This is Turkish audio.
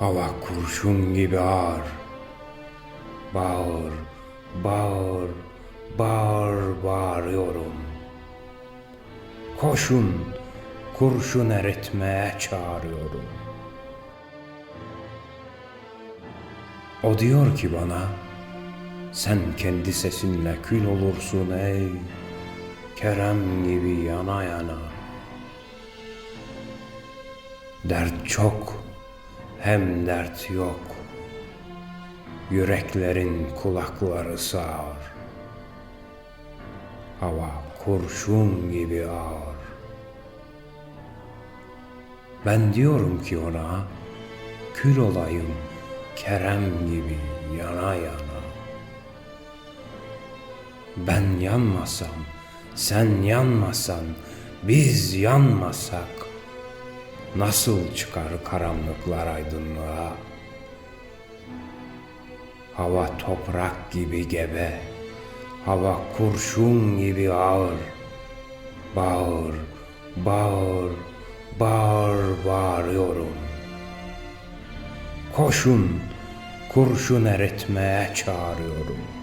Hava kurşun gibi ağır. Bağır, bağır, bağır, bağırıyorum. Koşun, kurşun eritmeye çağırıyorum. O diyor ki bana, sen kendi sesinle kül olursun ey Kerem gibi yana yana. Dert çok, hem dert yok. Yüreklerin kulakları sağır. Hava kurşun gibi ağır. Ben diyorum ki ona, kül olayım Kerem gibi yana yana. Ben yanmasam, sen yanmasan, biz yanmasak nasıl çıkar karanlıklar aydınlığa? Hava toprak gibi gebe, hava kurşun gibi ağır. Bağır, bağır, bağır, bağırıyorum. Koşun, kurşun eritmeye çağırıyorum.''